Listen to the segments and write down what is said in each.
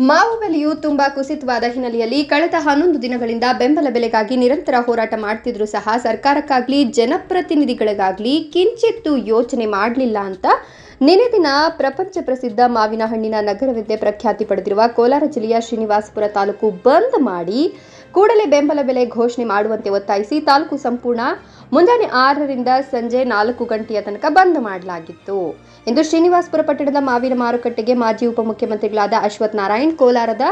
ಮಾವು ಬೆಲೆಯು ತುಂಬಾ ಕುಸಿತವಾದ ಹಿನ್ನೆಲೆಯಲ್ಲಿ ಕಳೆದ ಹನ್ನೊಂದು ದಿನಗಳಿಂದ ಬೆಂಬಲ ಬೆಲೆಗಾಗಿ ನಿರಂತರ ಹೋರಾಟ ಮಾಡ್ತಿದ್ರು ಸಹ ಸರ್ಕಾರಕ್ಕಾಗ್ಲಿ, ಜನಪ್ರತಿನಿಧಿಗಳಿಗಾಗ್ಲಿ ಕಿಂಚಿತ್ತು ಯೋಚನೆ ಮಾಡಲಿಲ್ಲ ಅಂತ ನಿನ್ನೆ ದಿನ ಪ್ರಪಂಚ ಪ್ರಸಿದ್ಧ ಮಾವಿನ ಹಣ್ಣಿನ ನಗರವೆಂದೇ ಪ್ರಖ್ಯಾತಿ ಪಡೆದಿರುವ ಕೋಲಾರ ಜಿಲ್ಲೆಯ ಶ್ರೀನಿವಾಸಪುರ ತಾಲೂಕು ಬಂದ್ ಮಾಡಿ ಕೂಡಲೇ ಬೆಂಬಲ ಬೆಲೆ ಘೋಷಣೆ ಮಾಡುವಂತೆ ಒತ್ತಾಯಿಸಿ ತಾಲೂಕು ಸಂಪೂರ್ಣ ಮುಂಜಾನೆ ಆರರಿಂದ ಸಂಜೆ ನಾಲ್ಕು ಗಂಟೆಯ ತನಕ ಬಂದ್ ಮಾಡಲಾಗಿತ್ತು. ಇಂದು ಶ್ರೀನಿವಾಸಪುರ ಪಟ್ಟಣದ ಮಾವಿನ ಮಾರುಕಟ್ಟೆಗೆ ಮಾಜಿ ಉಪಮುಖ್ಯಮಂತ್ರಿಗಳಾದ ಅಶ್ವಥ್ ನಾರಾಯಣ್ ಕೋಲಾರದ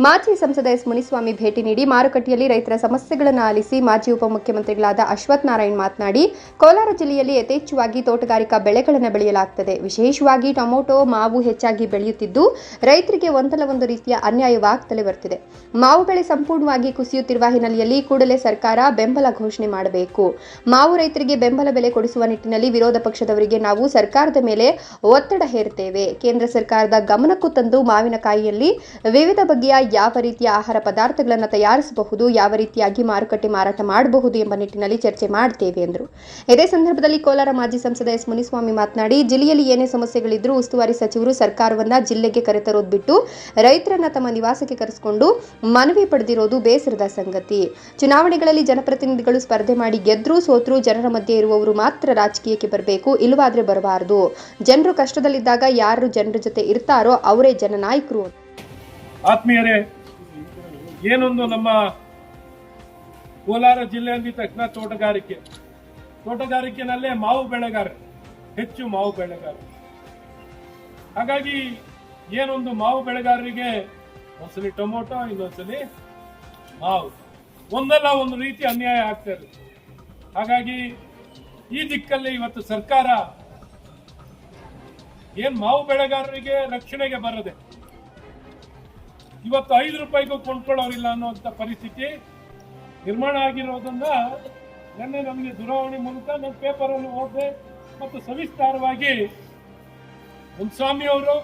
ಮಾಜಿ ಸಂಸದ ಎಸ್ ಮುನಿಸ್ವಾಮಿ ಭೇಟಿ ನೀಡಿ ಮಾರುಕಟ್ಟೆಯಲ್ಲಿ ರೈತರ ಸಮಸ್ಯೆಗಳನ್ನು ಆಲಿಸಿ ಮಾಜಿ ಉಪಮುಖ್ಯಮಂತ್ರಿಗಳಾದ ಅಶ್ವಥ್ ನಾರಾಯಣ್ ಮಾತನಾಡಿ, ಕೋಲಾರ ಜಿಲ್ಲೆಯಲ್ಲಿ ಯಥೇಚ್ಛವಾಗಿ ತೋಟಗಾರಿಕಾ ಬೆಳೆಗಳನ್ನು ಬೆಳೆಯಲಾಗುತ್ತದೆ ವಿಶೇಷವಾಗಿ ಟೊಮೊಟೊ, ಮಾವು ಹೆಚ್ಚಾಗಿ ಬೆಳೆಯುತ್ತಿದ್ದು, ರೈತರಿಗೆ ಒಂದಲ್ಲ ಒಂದು ರೀತಿಯ ಅನ್ಯಾಯವಾಗುತ್ತಲೇ ಬರ್ತಿದೆ ಮಾವು ಬೆಳೆ ಸಂಪೂರ್ಣವಾಗಿ ಕುಸಿಯುತ್ತಿರುವ ಹಿನ್ನೆಲೆಯಲ್ಲಿ ಕೂಡಲೇ ಸರ್ಕಾರ ಬೆಂಬಲ ಘೋಷಣೆ ಮಾಡಬೇಕು. ಮಾವು ರೈತರಿಗೆ ಬೆಂಬಲ ಬೆಲೆ ಕೊಡಿಸುವ ನಿಟ್ಟಿನಲ್ಲಿ ವಿರೋಧ ಪಕ್ಷದವರಿಗೆ ನಾವು ಸರ್ಕಾರದ ಮೇಲೆ ಒತ್ತಡ ಹೇರುತ್ತೇವೆ. ಕೇಂದ್ರ ಸರ್ಕಾರದ ಗಮನಕ್ಕೂ ತಂದು ಮಾವಿನಕಾಯಿಯಲ್ಲಿ ವಿವಿಧ ಬಗೆಯ ಯಾವ ರೀತಿಯ ಆಹಾರ ಪದಾರ್ಥಗಳನ್ನು ತಯಾರಿಸಬಹುದು, ಯಾವ ರೀತಿಯಾಗಿ ಮಾರುಕಟ್ಟೆ ಮಾರಾಟ ಮಾಡಬಹುದು ಎಂಬ ನಿಟ್ಟಿನಲ್ಲಿ ಚರ್ಚೆ ಮಾಡ್ತೇವೆ ಎಂದರು. ಇದೇ ಸಂದರ್ಭದಲ್ಲಿ ಕೋಲಾರ ಮಾಜಿ ಸಂಸದ ಎಸ್ ಮುನಿಸ್ವಾಮಿ ಮಾತನಾಡಿ, ಜಿಲ್ಲೆಯಲ್ಲಿ ಏನೇ ಸಮಸ್ಯೆಗಳಿದ್ರೂ ಉಸ್ತುವಾರಿ ಸಚಿವರು ಸರ್ಕಾರವನ್ನ ಜಿಲ್ಲೆಗೆ ಕರೆತರೋದು ಬಿಟ್ಟು ರೈತರನ್ನ ತಮ್ಮ ನಿವಾಸಕ್ಕೆ ಕರೆಸಿಕೊಂಡು ಮನವಿ ಪಡೆದಿರೋದು ಬೇಸರದ ಸಂಗತಿ. ಚುನಾವಣೆಗಳಲ್ಲಿ ಜನಪ್ರತಿನಿಧಿಗಳು ಸ್ಪರ್ಧೆ ಮಾಡಿ ಗೆದ್ರು ಸೋತ್ರೂ ಜನರ ಮಧ್ಯೆ ಇರುವವರು ಮಾತ್ರ ರಾಜಕೀಯಕ್ಕೆ ಬರಬೇಕು, ಇಲ್ಲವಾದ್ರೆ ಬರಬಾರದು. ಜನರು ಕಷ್ಟದಲ್ಲಿದ್ದಾಗ ಯಾರು ಜನರ ಜೊತೆ ಇರ್ತಾರೋ ಅವರೇ ಜನನಾಯಕರು ಆತ್ಮೀಯರೇ, ಏನೊಂದು ನಮ್ಮ ಕೋಲಾರ ಜಿಲ್ಲೆ ಅಂದಿದ ತಕ್ಷಣ ತೋಟಗಾರಿಕೆ. ತೋಟಗಾರಿಕೆನಲ್ಲೇ ಮಾವು ಬೆಳೆಗಾರರು ಹೆಚ್ಚು ಮಾವು ಬೆಳೆಗಾರರು ಹಾಗಾಗಿ ಏನೊಂದು ಮಾವು ಬೆಳೆಗಾರರಿಗೆ ಒಂದ್ಸಲಿ ಟೊಮೊಟೊ, ಇನ್ನೊಂದ್ಸಲಿ ಮಾವು. ಒಂದಲ್ಲ ಒಂದು ರೀತಿ ಅನ್ಯಾಯ ಆಗ್ತಾ ಇರುತ್ತೆ. ಹಾಗಾಗಿ ಈ ದಿಕ್ಕಲ್ಲಿ ಇವತ್ತು ಸರ್ಕಾರ ಏನ್ ಮಾವು ಬೆಳೆಗಾರರಿಗೆ ರಕ್ಷಣೆಗೆ ಬರದೆ ಇವತ್ತು ಐದು ರೂಪಾಯಿಗೂ ಕೊಂಡ್ಕೊಳ್ಳೋರಿಲ್ಲ ಅನ್ನುವಂಥ ಪರಿಸ್ಥಿತಿ ನಿರ್ಮಾಣ ಆಗಿರೋದನ್ನ ನಿನ್ನೆ ನಮಗೆ ದೂರವಾಣಿ ಮೂಲಕ ನಾನು ಪೇಪರಲ್ಲಿ ಓದಿದೆ ಮತ್ತು ಸವಿಸ್ತಾರವಾಗಿ ಮುನ್ಸ್ವಾಮಿ ಅವರು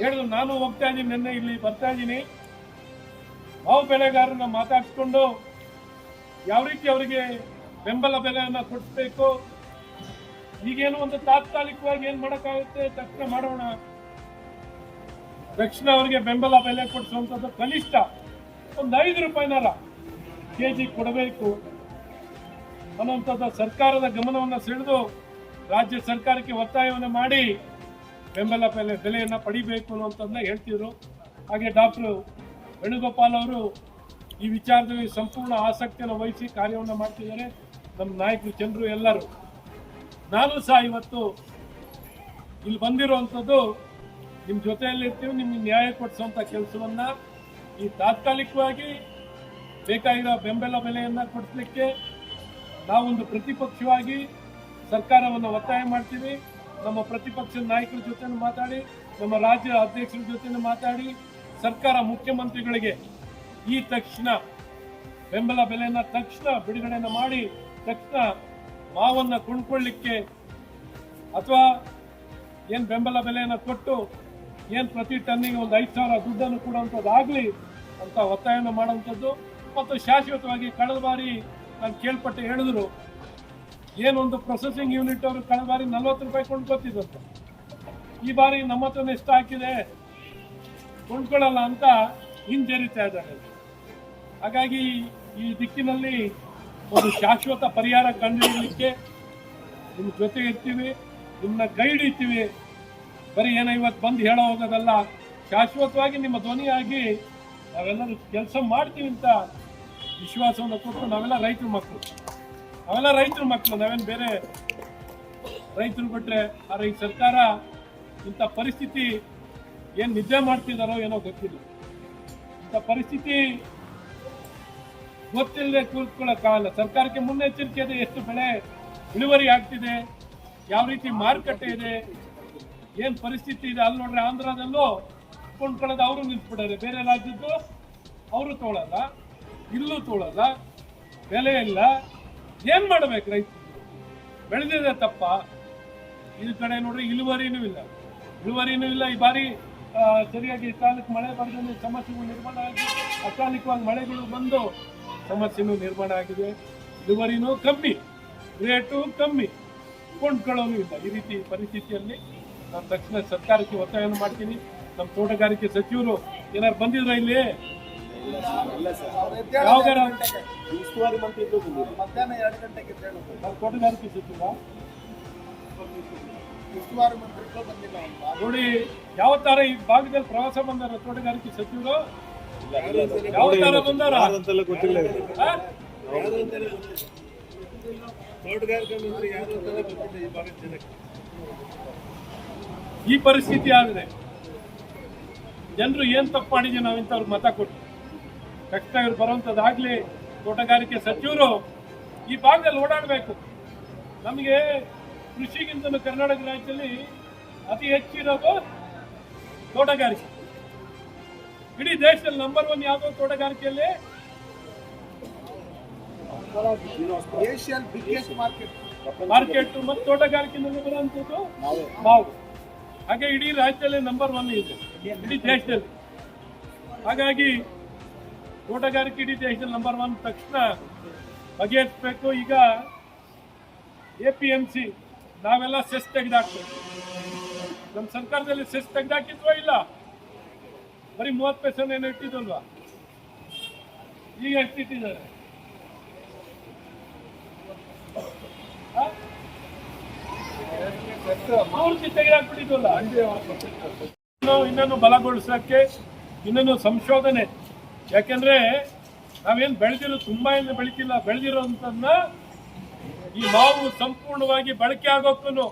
ಹೇಳಿದ್ರು, ನಾನು ಹೋಗ್ತಾ ಇದ್ದೀನಿ, ನಿನ್ನೆ ಇಲ್ಲಿ ಬರ್ತಾ ಇದ್ದೀನಿ. ಮಾವು ಬೆಳೆಗಾರನ್ನ ಮಾತಾಡಿಸ್ಕೊಂಡು ಯಾವ ರೀತಿ ಅವರಿಗೆ ಬೆಂಬಲ ಬೆಲೆಯನ್ನು ಕೊಡಿಸ್ಬೇಕು, ಈಗೇನು ಒಂದು ತಾತ್ಕಾಲಿಕವಾಗಿ ಏನು ಮಾಡೋಕ್ಕಾಗುತ್ತೆ ತಕ್ಷಣ ಮಾಡೋಣ. ತಕ್ಷಣ ಅವರಿಗೆ ಬೆಂಬಲ ಬೆಲೆ ಕೊಡಿಸುವಂಥದ್ದು ಕನಿಷ್ಠ ಒಂದು ಐದು ರೂಪಾಯಿನಾರ ಕೆ ಜಿ ಕೊಡಬೇಕು ಅನ್ನುವಂಥದ್ದು ಸರ್ಕಾರದ ಗಮನವನ್ನು ಸೆಳೆದು ರಾಜ್ಯ ಸರ್ಕಾರಕ್ಕೆ ಒತ್ತಾಯವನ್ನು ಮಾಡಿ ಬೆಂಬಲ ಬೆಲೆ ಬೆಲೆಯನ್ನು ಪಡಿಬೇಕು ಅನ್ನುವಂಥದ್ದನ್ನ ಹೇಳ್ತಿದ್ರು. ಹಾಗೆ ಡಾಕ್ಟರ್ ವೇಣುಗೋಪಾಲ್ ಅವರು ಈ ವಿಚಾರದಲ್ಲಿ ಸಂಪೂರ್ಣ ಆಸಕ್ತಿಯನ್ನು ವಹಿಸಿ ಕಾರ್ಯವನ್ನು ಮಾಡ್ತಿದ್ದಾರೆ. ನಮ್ಮ ನಾಯಕರು ಜನರು ಎಲ್ಲರೂ. ನಾನು ಸಹ ಇವತ್ತು ಇಲ್ಲಿ ಬಂದಿರುವಂಥದ್ದು ನಿಮ್ಮ ಜೊತೆಯಲ್ಲಿ ಇರ್ತೀವಿ ನಿಮ್ಗೆ ನ್ಯಾಯ ಕೊಡಿಸುವಂತ ಕೆಲಸವನ್ನ ಈ ತಾತ್ಕಾಲಿಕವಾಗಿ ಬೇಕಾಗಿರೋ ಬೆಂಬಲ ಬೆಲೆಯನ್ನ ಕೊಡಿಸ್ಲಿಕ್ಕೆ ನಾವೊಂದು ಪ್ರತಿಪಕ್ಷವಾಗಿ ಸರ್ಕಾರವನ್ನು ಒತ್ತಾಯ ಮಾಡ್ತೀವಿ. ನಮ್ಮ ಪ್ರತಿಪಕ್ಷದ ನಾಯಕರ ಜೊತೆ ಮಾತಾಡಿ, ನಮ್ಮ ರಾಜ್ಯ ಅಧ್ಯಕ್ಷರ ಜೊತೆ ಮಾತಾಡಿ, ಸರ್ಕಾರ ಮುಖ್ಯಮಂತ್ರಿಗಳಿಗೆ ಈ ತಕ್ಷಣ ಬೆಂಬಲ ಬೆಲೆಯನ್ನು ತಕ್ಷಣ ಬಿಡುಗಡೆಯನ್ನು ಮಾಡಿ, ತಕ್ಷಣ ಮಾವನ್ನು ಕೊಂಡ್ಕೊಳ್ಳಿಕ್ಕೆ ಅಥವಾ ಏನು ಬೆಂಬಲ ಬೆಲೆಯನ್ನು ಕೊಟ್ಟು ಏನ್ ಪ್ರತಿ ಟನ್ನಿಗೆ ಒಂದು ಐದು ಸಾವಿರ ದುಡ್ಡನ್ನು ಕೊಡುವಂಥದ್ದಾಗಲಿ ಅಂತ ಒತ್ತಾಯವನ್ನು ಮಾಡುವಂಥದ್ದು. ಮತ್ತು ಶಾಶ್ವತವಾಗಿ ಕಳೆದ ಬಾರಿ ನಾನು ಕೇಳ್ಪಟ್ಟು ಹೇಳಿದ್ರು, ಏನೊಂದು ಪ್ರೊಸೆಸಿಂಗ್ ಯೂನಿಟ್ ಅವರು ಕಳೆದ ಬಾರಿ ನಲ್ವತ್ತು ರೂಪಾಯಿ ಕೊಂಡ್ಕೊತಿದ್ದಂತೆ ಈ ಬಾರಿ ನಮ್ಮ ಹತ್ರನೇ ಇಷ್ಟ ಹಾಕಿದೆ. ಕೊಂಡ್ಕೊಳ್ಳಲ್ಲ ಅಂತ ಹಿಂಜರಿತಾ ಇದ್ದಾರೆ. ಹಾಗಾಗಿ ಈ ದಿಕ್ಕಿನಲ್ಲಿ ಒಂದು ಶಾಶ್ವತ ಪರಿಹಾರ ಕಂಡುಹಿಡಲಿಕ್ಕೆ ನಿಮ್ಮ ಜೊತೆ ಇರ್ತೀವಿ ನಿಮ್ಮನ್ನ ಗೈಡ್ ಹಿಡಿತೀವಿ ಬರೀ ಏನೋ ಇವತ್ತು ಬಂದು ಹೇಳೋ ಹೋಗೋದಲ್ಲ. ಶಾಶ್ವತವಾಗಿ ನಿಮ್ಮ ಧ್ವನಿಯಾಗಿ ನಾವೆಲ್ಲರೂ ಕೆಲಸ ಮಾಡ್ತೀವಿ ಅಂತ ವಿಶ್ವಾಸವನ್ನು ಕೊಟ್ಟು ನಾವೆಲ್ಲ ರೈತರ ಮಕ್ಕಳು. ನಾವೆಲ್ಲ ರೈತರ ಮಕ್ಕಳು, ನಾವೇನು ಬೇರೆ ರೈತರು ಬಿಟ್ಟರೆ ಆದರೆ ಈ ಸರ್ಕಾರ ಇಂಥ ಪರಿಸ್ಥಿತಿ ಏನು ನಿದ್ದೆ ಮಾಡ್ತಿದ್ದಾರೋ ಏನೋ ಗೊತ್ತಿಲ್ಲ. ಇಂಥ ಪರಿಸ್ಥಿತಿ ಗೊತ್ತಿಲ್ಲದೆ ಕೂತ್ಕೊಳ್ಳೋಕ್ಕಾಗಲ್ಲ ಸರ್ಕಾರಕ್ಕೆ ಮುನ್ನೆಚ್ಚರಿಕೆ ಇದೆ, ಎಷ್ಟು ಬೆಳೆ ಇಳುವರಿ ಆಗ್ತಿದೆ, ಯಾವ ರೀತಿ ಮಾರುಕಟ್ಟೆ ಇದೆ ಏನ್ ಪರಿಸ್ಥಿತಿ ಇದೆ? ಅಲ್ಲಿ ನೋಡ್ರಿ ಆಂಧ್ರದಲ್ಲೂ ಕೊಂಡ್ಕೊಳ್ಳೋದು ಅವರು ನಿಂತ್ಬಿಡಾರೆ ಬೇರೆ ರಾಜ್ಯದ್ದು ಅವರು ತೋಳಲ್ಲ, ಇಲ್ಲೂ ತೋಳಲ್ಲ, ಬೆಲೆ ಇಲ್ಲ. ಏನ್ ಮಾಡ್ಬೇಕು ರೈತರು? ಬೆಳೆದಿದೆ ತಪ್ಪ. ಈ ಕಡೆ ನೋಡ್ರಿ ಇಳುವರಿನೂ ಇಲ್ಲ. ಇಳುವರಿನೂ ಇಲ್ಲ. ಈ ಬಾರಿ ಸರಿಯಾಗಿ ಕಾಲಕ್ಕೆ ಮಳೆ ಬರದೇ ಸಮಸ್ಯೆಗಳು ನಿರ್ಮಾಣ ಆಗಿ ಅಕಾಲಿಕವಾಗಿ ಮಳೆಗಳು ಬಂದು ಸಮಸ್ಯೆನೂ ನಿರ್ಮಾಣ ಆಗಿದೆ. ಇಳುವರಿನೂ ಕಮ್ಮಿ, ರೇಟು ಕಮ್ಮಿ. ಕೊಂಡ್ಕೊಳ್ಳೋನು ಇಲ್ಲ. ಈ ರೀತಿ ಪರಿಸ್ಥಿತಿಯಲ್ಲಿ ನಾನು ತಕ್ಷಣ ಸರ್ಕಾರಕ್ಕೆ ಒತ್ತಾಯವನ್ನು ಮಾಡ್ತೀನಿ. ನಮ್ಮ ತೋಟಗಾರಿಕೆ ಸಚಿವರು ಏನಾರು ಬಂದಿದ್ರ ಇಲ್ಲಿ? ಮಧ್ಯಾಹ್ನ ಗಂಟೆಗೆ ಅಂತ ತೋಟಗಾರಿಕೆ ಸಚಿವ. ಬಂದಿಲ್ಲ? ನೋಡಿ, ಯಾವ ತರ ಈ ಭಾಗದಲ್ಲಿ ಪ್ರವಾಸ ಬಂದಾರ ತೋಟಗಾರಿಕೆ ಸಚಿವರು? ಯಾವ ತರ ಬಂದಾರ? ಗೊತ್ತಿಲ್ಲ? ತೋಟಗಾರಿಕೆ ಮಂತ್ರಿ ಯಾರು ಅಂತಾನೆ ಗೊತ್ತಿಲ್ಲ ಈ ಭಾಗದ ಜನಕ್ಕೆ. ಈ ಪರಿಸ್ಥಿತಿ ಆಗಿದೆ. ಜನರು ಏನು ತಪ್ಪು ಮಾಡಿದ್ವಿ ನಾವು ಇಂಥವ್ರಿಗೆ ಮತ ಕೊಟ್ಟು. ಕಷ್ಟ ಇವ್ರು ಬರುವಂಥದ್ದಾಗ್ಲಿ ತೋಟಗಾರಿಕೆ ಸಚಿವರು ಈ ಭಾಗದಲ್ಲಿ ಓಡಾಡಬೇಕು. ನಮಗೆ ಕೃಷಿಗಿಂತ ಕರ್ನಾಟಕ ರಾಜ್ಯದಲ್ಲಿ ಅತಿ ಹೆಚ್ಚಿರೋದು ತೋಟಗಾರಿಕೆ. ಇಡೀ ದೇಶದಲ್ಲಿ ನಂಬರ್ ಒನ್ ಯಾವುದೋ ತೋಟಗಾರಿಕೆಯಲ್ಲಿ? ಮಾರ್ಕೆಟ್. ಮಾರ್ಕೆಟ್ ಮತ್ತು ತೋಟಗಾರಿಕೆನಲ್ಲಿ ಬರುವಂಥದ್ದು ಮಾವು. ಹಾಗೆ ಇಡೀ ರಾಜ್ಯದಲ್ಲಿ ನಂಬರ್ ಒನ್ ಇದೆ. ಇಡೀ ದೇಶದಲ್ಲಿ. ಹಾಗಾಗಿ ತೋಟಗಾರಿಕೆ ಇಡೀ ದೇಶದಲ್ಲಿ ನಂಬರ್ ಒನ್ ತಕ್ಷಣ ಬಗೆಹರಿಸಬೇಕು. ಈಗ ಎ ಪಿ ಎಂ ಸಿ ನಾವೆಲ್ಲ ಸೆಸ್ ತೆಗೆದಾಕ್ಬೇಕು. ನಮ್ಮ ಸರ್ಕಾರದಲ್ಲಿ ಸೆಸ್ ತೆಗೆದಾಕಿದ್ವೋ ಇಲ್ಲ? ಬರೀ ಮೂವತ್ತು ಪೈಸೆ ಏನೋ ಇಟ್ಟಿದ್ವಲ್ವಾ? ಈಗ ಎಷ್ಟು ಆ? ಪೂರ್ತಿ ಇನ್ನು ಬಲಗೊಳಿಸಕ್ಕೆ ಇನ್ನೂ ಸಂಶೋಧನೆ. ಯಾಕೆಂದ್ರೆ ನಾವೇನು ಬೆಳೆದಿರೋ ತುಂಬಾ ಏನು ಬೆಳಿತಿಲ್ಲ ಬೆಳೆದಿರೋಂಥದ್ದನ್ನ ಈ ಮಾವು ಸಂಪೂರ್ಣವಾಗಿ ಬಳಕೆ ಆಗೋಕ್ಕೂ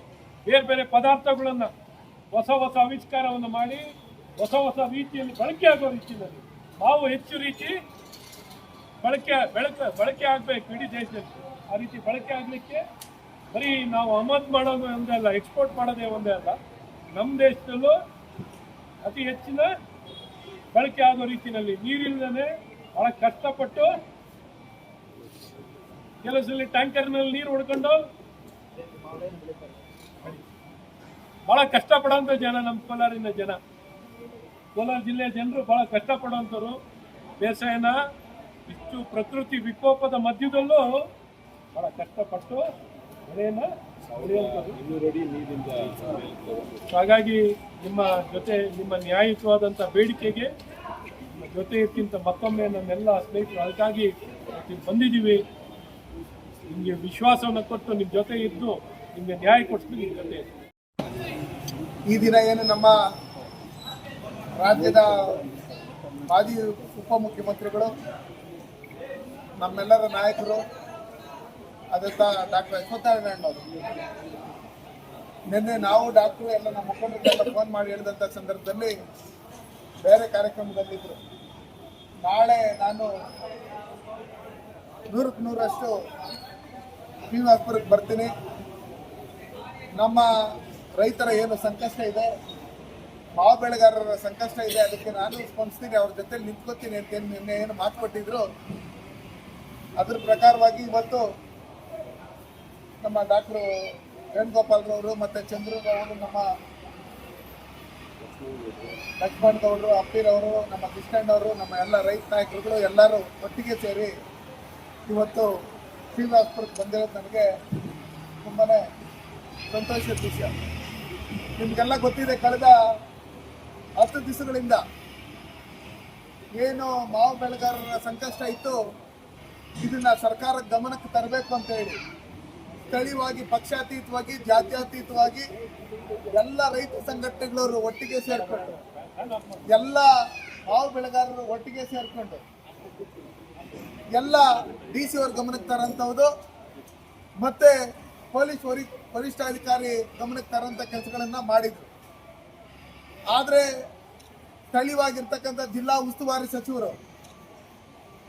ಬೇರೆ ಬೇರೆ ಪದಾರ್ಥಗಳನ್ನ ಹೊಸ ಹೊಸ ಆವಿಷ್ಕಾರವನ್ನು ಮಾಡಿ, ಹೊಸ ಹೊಸ ರೀತಿಯಲ್ಲಿ ಬಳಕೆ ಆಗೋ ರೀತಿಯಲ್ಲಿ. ಮಾವು ಹೆಚ್ಚು ರೀತಿ ಬಳಕೆ, ಬೆಳಕ, ಬಳಕೆ ಆಗ್ಬೇಕು ಇಡೀ ದೇಶದಲ್ಲಿ. ಆ ರೀತಿ ಬಳಕೆ ಆಗ್ಲಿಕ್ಕೆ ಬರೀ ನಾವು ಆಮದು ಮಾಡೋದು ಒಂದೇ ಅಲ್ಲ ಎಕ್ಸ್ಪೋರ್ಟ್ ಮಾಡೋದೇ ಒಂದೇ ಅಲ್ಲ. ನಮ್ಮ ದೇಶದಲ್ಲೂ ಅತಿ ಹೆಚ್ಚಿನ ಬಳಕೆ ಆಗೋ ರೀತಿಯಲ್ಲಿ ನೀರಿಲ್ಲದೇ ಬಹಳ ಕಷ್ಟಪಟ್ಟು ಕೆಲವು ಸಲ ಟ್ಯಾಂಕರ್ನಲ್ಲಿ ನೀರು ಹೊಡ್ಕೊಂಡು ಬಹಳ ಕಷ್ಟಪಡೋಂಥ ಜನ ನಮ್ಮ ಕೋಲಾರಿನ ಜನ. ಕೋಲಾರ ಜಿಲ್ಲೆಯ ಜನರು ಬಹಳ ಕಷ್ಟಪಡೋಂಥವ್ರು. ಬೇಸಾಯನ ಇಷ್ಟು ಪ್ರಕೃತಿ ವಿಕೋಪದ ಮಧ್ಯದಲ್ಲೂ ಬಹಳ ಕಷ್ಟಪಟ್ಟು ನೀರಿಂದ ಹಾಗಾಗಿ ನಿಮ್ಮ ಜೊತೆ ನಿಮ್ಮ ನ್ಯಾಯಯುತವಾದಂಥ ಬೇಡಿಕೆಗೆ ನಿಮ್ಮ ಜೊತೆ ಇರ್ತಿಂತ ಮತ್ತೊಮ್ಮೆ ನಮ್ಮೆಲ್ಲ ಸ್ನೇಹಿತರು ಅದಕ್ಕಾಗಿ ಬಂದಿದ್ದೀವಿ. ನಿಮಗೆ ವಿಶ್ವಾಸವನ್ನು ಕೊಟ್ಟು ನಿಮ್ಮ ಜೊತೆ ಇದ್ದು ನಿಮಗೆ ನ್ಯಾಯ ಕೊಡಿಸ್ತೀನಿ ನಿಮ್ಮ ಜೊತೆ. ಈ ದಿನ ಏನು ನಮ್ಮ ರಾಜ್ಯದ ಮಾಜಿ ಉಪಮುಖ್ಯಮಂತ್ರಿಗಳು ನಮ್ಮೆಲ್ಲರ ನಾಯಕರು ಅದಂತ ಡಾಕ್ಟರ್ ಅಶ್ವತ್ಥನಾರಾಯಣ ಅವರು ನಿನ್ನೆ ನಾವು ಡಾಕ್ಟರ್ ಎಲ್ಲ ನಮ್ಮ ಮುಖಂಡರಿಗೆಲ್ಲ ಫೋನ್ ಮಾಡಿ ಹೇಳಿದಂಥ ಸಂದರ್ಭದಲ್ಲಿ ಬೇರೆ ಕಾರ್ಯಕ್ರಮದಲ್ಲಿದ್ದರು ನಾಳೆ ನಾನು ನೂರಕ್ಕೆ ನೂರಷ್ಟು ಶ್ರೀನಿವಾಸಪುರಕ್ಕೆ ಬರ್ತೀನಿ. ನಮ್ಮ ರೈತರ ಏನು ಸಂಕಷ್ಟ ಇದೆ, ಮಾವು ಬೆಳೆಗಾರರ ಸಂಕಷ್ಟ ಇದೆ, ಅದಕ್ಕೆ ನಾನು ಸ್ಪಂದಿಸ್ತೀನಿ, ಅವ್ರ ಜೊತೆ ನಿಂತ್ಕೋತೀನಿ ಅಂತ ಏನು ನಿನ್ನೆ ಏನು ಮಾತು ಕೊಟ್ಟಿದ್ರು. ಅದ್ರ ಪ್ರಕಾರವಾಗಿ ಇವತ್ತು ನಮ್ಮ ಡಾಕ್ಟ್ರು ವೇಣುಗೋಪಾಲ್ರವರು ಮತ್ತು ಚಂದ್ರಗೌಡರು, ನಮ್ಮ ಲಕ್ಷ್ಮಣ್ ಗೌಡರು ಅಪ್ಪಿರವರು ನಮ್ಮ ಕೃಷ್ಣಣ್ಣವರು ನಮ್ಮ ಎಲ್ಲ ರೈತ ನಾಯಕರುಗಳು ಎಲ್ಲರೂ ಒಟ್ಟಿಗೆ ಸೇರಿ ಇವತ್ತು ಶ್ರೀನಿವಾಸ್ಪುರಕ್ಕೆ ಬಂದಿರೋದು ನನಗೆ ತುಂಬಾ ಸಂತೋಷದ ವಿಷಯ. ನಿಮಗೆಲ್ಲ ಗೊತ್ತಿದೆ, ಕಳೆದ ಹತ್ತು ದಿವಸಗಳಿಂದ ಏನು ಮಾವು ಬೆಳೆಗಾರರ ಸಂಕಷ್ಟ ಇತ್ತು, ಇದನ್ನ ಸರ್ಕಾರ ಗಮನಕ್ಕೆ ತರಬೇಕು ಅಂತ ಹೇಳಿ. ಸ್ಥಳೀಯವಾಗಿ, ಪಕ್ಷಾತೀತವಾಗಿ, ಜಾತ್ಯಾತೀತವಾಗಿ ಎಲ್ಲ ರೈತ ಸಂಘಟನೆಗಳವರು ಒಟ್ಟಿಗೆ ಸೇರ್ಕೊಂಡು, ಎಲ್ಲ ಹಾವು ಬೆಳೆಗಾರರು ಒಟ್ಟಿಗೆ ಸೇರ್ಕೊಂಡು, ಎಲ್ಲ ಡಿ ಸಿ ಅವ್ರ ಗಮನಕ್ಕೆ ತರಂಥದ್ದು ಮತ್ತೆ ಪೊಲೀಸ್ ವರಿ, ವರಿಷ್ಠಾಧಿಕಾರಿ ಗಮನಕ್ಕೆ ತರಂಥ ಕೆಲಸಗಳನ್ನ ಮಾಡಿದ್ರು. ಆದರೆ ಸ್ಥಳೀಯವಾಗಿರ್ತಕ್ಕಂಥ ಜಿಲ್ಲಾ ಉಸ್ತುವಾರಿ ಸಚಿವರು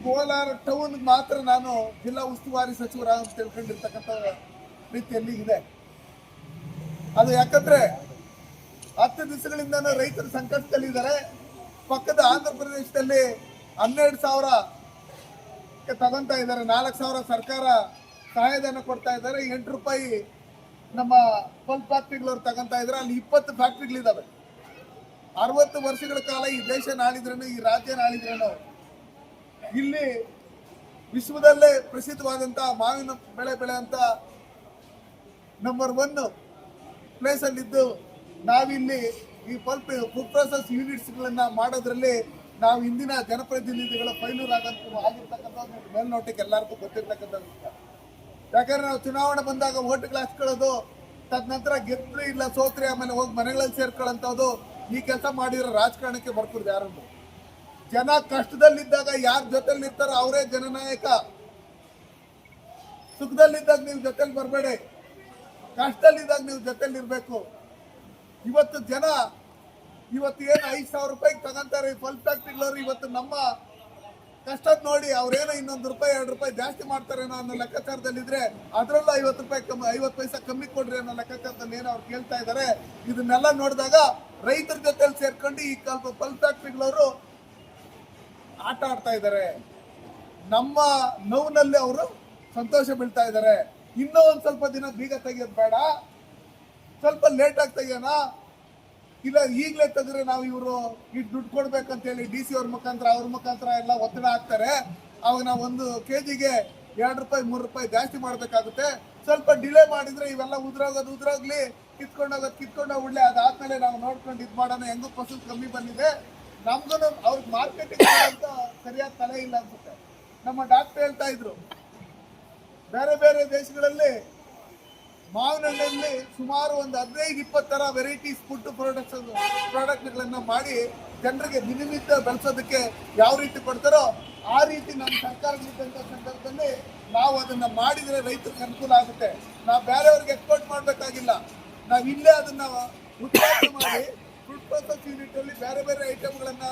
ಕೋಲಾರ ಟೌನ್ ಮಾತ್ರ ನಾನು ಜಿಲ್ಲಾ ಉಸ್ತುವಾರಿ ಸಚಿವರ ಅಂತ ತಿಳ್ಕೊಂಡಿರ್ತಕ್ಕಂಥ ರೀತಿಯಲ್ಲಿ ಇದೆ. ಅದು ಯಾಕಂದ್ರೆ ಹತ್ತು ದಿವಸಗಳಿಂದ ರೈತರು ಸಂಕಷ್ಟದಲ್ಲಿದ್ದಾರೆ ಪಕ್ಕದ ಆಂಧ್ರ ಪ್ರದೇಶದಲ್ಲಿ ಹನ್ನೆರಡು ಸಾವಿರ ತಗೊಂತ ಇದ್ದಾರೆ. ನಾಲ್ಕು ಸಾವಿರ ಸರ್ಕಾರ ಸಹಾಯಧನ ಕೊಡ್ತಾ ಇದ್ದಾರೆ. ಎಂಟು ರೂಪಾಯಿ ನಮ್ಮ ಪಲ್ ಫ್ಯಾಕ್ಟ್ರಿಗಳವ್ರು ತಗೊಂತ ಇದ್ದಾರೆ. ಅಲ್ಲಿ ಇಪ್ಪತ್ತು ಫ್ಯಾಕ್ಟ್ರಿಗಳಿದ್ದಾವೆ ಅರವತ್ತು ವರ್ಷಗಳ ಕಾಲ ಈ ದೇಶ ನಾಳಿದ್ರೇನು, ಈ ರಾಜ್ಯ ನಾಳಿದ್ರೇನು ಇಲ್ಲಿ ವಿಶ್ವದಲ್ಲೇ ಪ್ರಸಿದ್ಧವಾದಂಥ ಮಾವಿನ ಬೆಳೆ ಅಂತ ನಂಬರ್ ಒನ್ ಪ್ಲೇಸಲ್ಲಿದ್ದು ನಾವಿಲ್ಲಿ ಈ ಪಲ್ಪ್ ಫುಡ್ ಪ್ರೊಸೆಸ್ ಯೂನಿಟ್ಸ್ಗಳನ್ನು ಮಾಡೋದ್ರಲ್ಲಿ ನಾವು ಇಂದಿನ ಜನಪ್ರತಿನಿಧಿಗಳ ಫೈಲೂರ್ ಆಗಂತ ಆಗಿರ್ತಕ್ಕಂಥ ಮೇಲ್ನೋಟಕ್ಕೆ ಎಲ್ಲರಿಗೂ ಗೊತ್ತಿರ್ತಕ್ಕಂಥ ಯಾಕಂದ್ರೆ ನಾವು ಚುನಾವಣೆ ಬಂದಾಗ ಓಟ್ಗಳು ಹಾಕ್ಕೊಳ್ಳೋದು ತದನಂತರ ಗೆದ್ರು ಇಲ್ಲ ಸೋತ್ರಿ ಆಮೇಲೆ ಹೋಗಿ ಮನೆಗಳಲ್ಲಿ ಸೇರ್ಕೊಳ್ಳೋಂಥದ್ದು ಈ ಕೆಲಸ ಮಾಡಿರೋ ರಾಜಕಾರಣಕ್ಕೆ ಬರ್ಕೊಡ್ದು ಯಾರನ್ನು? ಜನ ಕಷ್ಟದಲ್ಲಿದ್ದಾಗ ಯಾರ ಜೊತೆಲಿ ಇರ್ತಾರೋ ಅವರೇ ಜನನಾಯಕ. ಸುಖದಲ್ಲಿದ್ದಾಗ ನೀವು ಜೊತೆಲಿ ಬರಬೇಡಿ. ಕಷ್ಟದಲ್ಲಿದ್ದಾಗ ನೀವು ಜೊತೆಲಿ ಇರಬೇಕು. ಇವತ್ತು ಜನ ಇವತ್ತು ಏನು ಐದು ಸಾವಿರ ರೂಪಾಯಿಗೆ ತಗೊಂತಾರೆ ಫಲ್ ಫ್ಯಾಕ್ಟ್ರಿಗಳವ್ರು ಇವತ್ತು ನಮ್ಮ ಕಷ್ಟದ ನೋಡಿ ಅವ್ರೇನೋ ಇನ್ನೊಂದು ರೂಪಾಯಿ, ಎರಡು ರೂಪಾಯಿ ಜಾಸ್ತಿ ಮಾಡ್ತಾರೇನೋ ಅನ್ನೋ ಲೆಕ್ಕಾಚಾರದಲ್ಲಿದ್ರೆ ಅದರಲ್ಲೂ ಐವತ್ತು ರೂಪಾಯಿ ಕಮ್ಮಿ, ಐವತ್ತು ಪೈಸೆ ಕಮ್ಮಿ ಕೊಡ್ರಿ ಅನ್ನೋ ಲೆಕ್ಕಾಚಾರದಲ್ಲಿ ಏನೋ ಅವ್ರು ಕೇಳ್ತಾ ಇದ್ದಾರೆ ಇದನ್ನೆಲ್ಲ ನೋಡಿದಾಗ ರೈತರ ಜೊತೆಲಿ ಸೇರ್ಕೊಂಡು ಈ ಕಲ್ಪ ಫಲ್ ಫ್ಯಾಕ್ಟ್ರಿಗಳವರು ಆಟ ಆಡ್ತಾ ಇದ್ದಾರೆ. ನಮ್ಮ ನೋವಿನಲ್ಲಿ ಅವರು ಸಂತೋಷ ಬೀಳ್ತಾ ಇದ್ದಾರೆ. ಇನ್ನೂ ಒಂದು ಸ್ವಲ್ಪ ದಿನ ಬೀಗ ತೆಗಿಯೋದು ಬೇಡ. ಸ್ವಲ್ಪ ಲೇಟ್ ಆಗಿ ತೆಗಿಯೋಣ. ಇಲ್ಲ, ಈಗಲೇ ತೆಗೆದ್ರೆ ನಾವು ಇವರು ಇಟ್ಟು ದುಡ್ಡು ಕೊಡ್ಬೇಕಂತ ಹೇಳಿ ಡಿ ಸಿ ಅವ್ರ ಮುಖಾಂತರ ಅವ್ರ ಮುಖಾಂತರ ಎಲ್ಲ ಒತ್ತಡ ಹಾಕ್ತಾರೆ. ಅವಾಗ ನಾವು ಒಂದು ಕೆ ಜಿಗೆ ಎರಡು ರೂಪಾಯಿ, ಮೂರು ರೂಪಾಯಿ ಜಾಸ್ತಿ ಮಾಡಬೇಕಾಗುತ್ತೆ. ಸ್ವಲ್ಪ ಡಿಲೇ ಮಾಡಿದ್ರೆ ಇವೆಲ್ಲ ಉದ್ರಾಗೋದು ಉದ್ರೋಗ್ಲಿ, ಕಿತ್ಕೊಂಡೋಗೋದು ಕಿತ್ಕೊಂಡೋಗಿ ಅದಾದಮೇಲೆ ಅದಾದ್ಮೇಲೆ ನಾವು ನೋಡ್ಕೊಂಡು ಇದು ಮಾಡೋಣ. ಹೆಂಗೂ ಫಸಲ್ ಕಮ್ಮಿ ಬಂದಿದೆ. ನಮ್ಗೂ ಅವ್ರಿಗೆ ಮಾರ್ಕೆಟಿಂಗ್ ಅಂತ ಸರಿಯಾದ ತಲೆ ಇಲ್ಲ ಅನ್ಸುತ್ತೆ. ನಮ್ಮ ಡಾಕ್ಟರ್ ಹೇಳ್ತಾ ಇದ್ರು, ಬೇರೆ ಬೇರೆ ದೇಶಗಳಲ್ಲಿ ಮಾವಿನ ಸುಮಾರು ಒಂದು ಹದಿನೈದು, ಇಪ್ಪತ್ತು ಥರ ವೆರೈಟೀಸ್ ಫುಡ್ ಪ್ರಾಡಕ್ಟ್ ಪ್ರಾಡಕ್ಟ್ಗಳನ್ನು ಮಾಡಿ ಜನರಿಗೆ ದಿನನಿತ್ಯ ಬೆಳೆಸೋದಕ್ಕೆ ಯಾವ ರೀತಿ ಕೊಡ್ತಾರೋ ಆ ರೀತಿ ನಮ್ಮ ಸರ್ಕಾರಗಳಿದ್ದಂಥ ಸಂದರ್ಭದಲ್ಲಿ ನಾವು ಅದನ್ನ ಮಾಡಿದ್ರೆ ರೈತರಿಗೆ ಅನುಕೂಲ ಆಗುತ್ತೆ. ನಾವು ಬೇರೆಯವ್ರಿಗೆ ಎಕ್ಸ್ಪೋರ್ಟ್ ಮಾಡಬೇಕಾಗಿಲ್ಲ. ನಾವು ಇಲ್ಲೇ ಅದನ್ನ ಉತ್ಪಾದನೆ ಮಾಡಿ ಫುಡ್ ಪ್ರೊಸೆಸ್ ಯೂನಿಟ್ ಅಲ್ಲಿ ಬೇರೆ ಬೇರೆ ಐಟಮ್ಗಳನ್ನ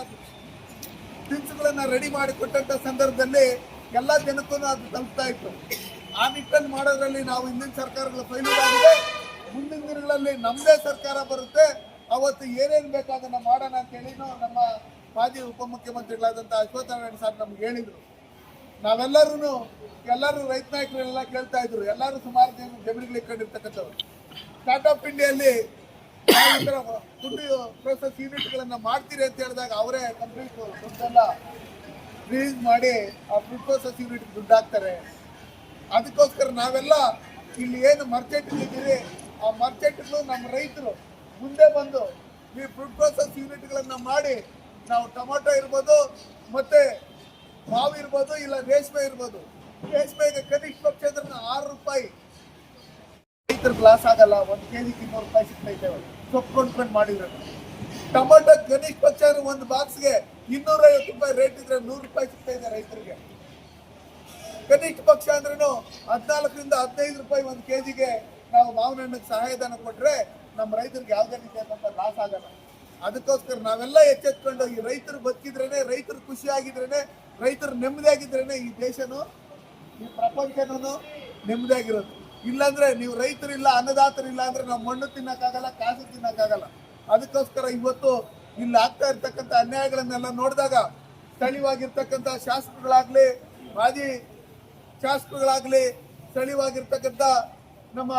ತಿನಿಸುಗಳನ್ನ ರೆಡಿ ಮಾಡಿ ಕೊಟ್ಟಂತ ಸಂದರ್ಭದಲ್ಲಿ ಎಲ್ಲ ಜನಕ್ಕೂ ಅದು ತಲುಪ್ತಾ ಇತ್ತು. ಆ ನಿಟ್ಟನ್ನು ಮಾಡೋದ್ರಲ್ಲಿ ನಾವು ಹಿಂದಿನ ಸರ್ಕಾರಗಳ ಫೈಲ್ ಆಗಿದೆ. ಮುಂದಿನ ದಿನಗಳಲ್ಲಿ ನಮ್ಮದೇ ಸರ್ಕಾರ ಬರುತ್ತೆ. ಅವತ್ತು ಏನೇನು ಬೇಕೋ ಅದನ್ನ ಮಾಡೋಣ ಅಂತ ಹೇಳಿ ನಮ್ಮ ಮಾಜಿ ಉಪಮುಖ್ಯಮಂತ್ರಿಗಳಾದಂಥ ಅಶ್ವಥ್ ನಾರಾಯಣ ಸಾರ್ ನಮ್ಗೆ ಹೇಳಿದ್ರು. ನಾವೆಲ್ಲರೂ ಎಲ್ಲರೂ ರೈತ ನಾಯಕರೆಲ್ಲ ಕೇಳ್ತಾ ಇದ್ರು. ಎಲ್ಲರೂ ಸುಮಾರು ಜನ ಜಮೀನುಗಳು ಇಟ್ಕೊಂಡಿರ್ತಕ್ಕಂಥವ್ರು. ಸ್ಟಾರ್ಟ್ ಆಫ್ ಇಂಡಿಯಲ್ಲಿ ಫುಡ್ ಪ್ರೊಸೆಸ್ ಯೂನಿಟ್ಗಳನ್ನು ಮಾಡ್ತೀರಿ ಅಂತ ಹೇಳಿದಾಗ ಅವರೇ ಕಂಪ್ಲೀಟ್ ದುಡ್ಡೆಲ್ಲ ರಿಲೀಸ್ ಮಾಡಿ ಆ ಫುಡ್ ಪ್ರೊಸೆಸ್ ಯೂನಿಟ್ ದುಡ್ಡು ಹಾಕ್ತಾರೆ ಅದಕ್ಕೋಸ್ಕರ ನಾವೆಲ್ಲ ಇಲ್ಲಿ ಏನು ಮರ್ಚೆಂಟ್ಗಳಿದ್ದೀರಿ ಆ ಮರ್ಚೆಂಟ್ಗಳು ನಮ್ಮ ರೈತರು ಮುಂದೆ ಬಂದು ಈ ಫುಡ್ ಪ್ರೊಸೆಸ್ ಯೂನಿಟ್ಗಳನ್ನು ಮಾಡಿ ನಾವು ಟೊಮೊಟೊ ಇರ್ಬೋದು, ಮತ್ತೆ ಮಾವು ಇರ್ಬೋದು, ಇಲ್ಲ ರೇಷ್ಮೆ ಇರ್ಬೋದು, ರೇಷ್ಮೆಗೆ ಕನಿಷ್ಠ ಪಕ್ಷ ಆರು ರೂಪಾಯಿ ರೈತರಿಗೆ ಲಾಸ್ ಆಗಲ್ಲ, ಒಂದು ಕೆ ಜಿಗೆ ಇನ್ನೂರು ರೂಪಾಯಿ ಸಿಗ್ತೈತೆ. ಸೊಪ್ಪು ಮಾಡಿದ್ರು. ಟೊಮೆಟೊ ಕನಿಷ್ಠ ಪಕ್ಷ ಒಂದು ಬಾಕ್ಸ್ಗೆ ಇನ್ನೂರೈವತ್ತು ರೂಪಾಯಿ ರೇಟ್ ಇದ್ರೆ ನೂರು ರೂಪಾಯಿ ಸಿಗ್ತಾ ಇದೆ ರೈತರಿಗೆ. ಕನಿಷ್ಠ ಪಕ್ಷ ಅಂದ್ರೂ ಹದಿನಾಲ್ಕರಿಂದ ಹದಿನೈದು ರೂಪಾಯಿ ಒಂದು ಕೆಜಿಗೆ ನಾವು ಮಾವಿನ ಹಣ್ಣಿಗೆ ಸಹಾಯಧನ ಕೊಟ್ರೆ ನಮ್ಮ ರೈತರಿಗೆ ಯಾವುದೇ ರೀತಿಯಾದಂಥ ಲಾಸ್ ಆಗಲ್ಲ. ಅದಕ್ಕೋಸ್ಕರ ನಾವೆಲ್ಲ ಎಚ್ಚೆತ್ಕೊಂಡು ಈ ರೈತರು ಬದುಕಿದ್ರೇನೆ, ರೈತರು ಖುಷಿಯಾಗಿದ್ರೇನೆ ರೈತರು ನೆಮ್ಮದಿಯಾಗಿದ್ರೇನೆ ಈ ದೇಶನು, ಈ ಪ್ರಪಂಚನೂ ನೆಮ್ಮದಿಯಾಗಿರೋದು. ಇಲ್ಲಾಂದ್ರೆ ನೀವು ರೈತರಿಲ್ಲ, ಅನ್ನದಾತರಿಲ್ಲ ಅಂದ್ರೆ ನಾವು ಮಣ್ಣು ತಿನ್ನಕ್ಕಾಗಲ್ಲ, ಕಾಸು ತಿನ್ನಕ್ಕಾಗಲ್ಲ. ಅದಕ್ಕೋಸ್ಕರ ಇವತ್ತು ಇಲ್ಲಿ ಆಗ್ತಾ ಇರ್ತಕ್ಕಂಥ ಅನ್ಯಾಯಗಳನ್ನೆಲ್ಲ ನೋಡಿದಾಗ ಸ್ಥಳೀಯವಾಗಿರ್ತಕ್ಕಂಥ ಶಾಸಕರುಗಳಾಗ್ಲಿ, ಮಾಜಿ ಶಾಸಕರುಗಳಾಗ್ಲಿ, ಸ್ಥಳೀಯವಾಗಿರ್ತಕ್ಕಂಥ ನಮ್ಮ